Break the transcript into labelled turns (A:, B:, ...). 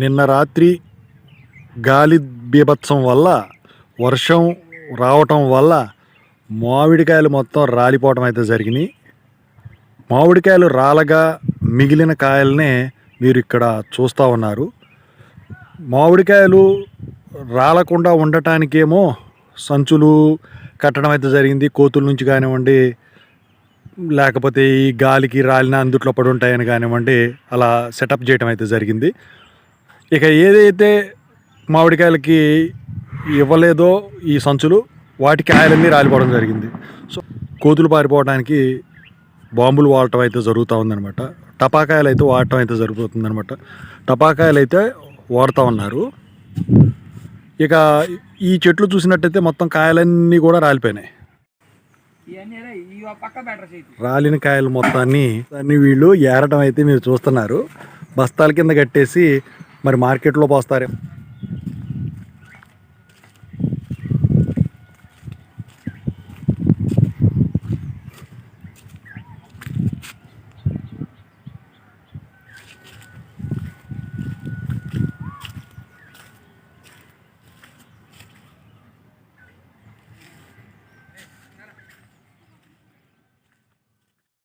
A: నిన్న రాత్రి గాలి బీభత్సం వల్ల వర్షం రావటం వల్ల మామిడికాయలు మొత్తం రాలిపోవటం అయితే జరిగినాయి. మామిడికాయలు రాలగా మిగిలిన కాయలనే మీరు ఇక్కడ చూస్తూ ఉన్నారు. మామిడికాయలు రాలకుండా ఉండటానికేమో సంచులు కట్టడం అయితే జరిగింది. కోతుల నుంచి కానివ్వండి లేకపోతే ఈ గాలికి రాలిన అందుట్లో పడి ఉంటాయని కానివ్వండి అలా సెటప్ చేయడం అయితే జరిగింది. ఇక ఏదైతే మామిడికాయలకి ఇవ్వలేదో ఈ సంచులు వాటి కాయలన్నీ రాలిపోవడం జరిగింది. సో కోతులు పారిపోవడానికి బాంబులు వాడటం అయితే జరుగుతూ ఉందన్నమాట. టపాకాయలు అయితే వాడటం అయితే జరుగుతుందన్నమాట. టపాకాయలు అయితే వాడుతూ ఉన్నారు. ఇక ఈ చెట్లు చూసినట్టయితే మొత్తం కాయలన్నీ కూడా రాలిపోయినాయి. రాలిన కాయలు మొత్తాన్ని అన్ని వీళ్ళు ఏరటం అయితే మీరు చూస్తున్నారు. బస్తాల కింద కట్టేసి మరి మార్కెట్లో పోస్తారే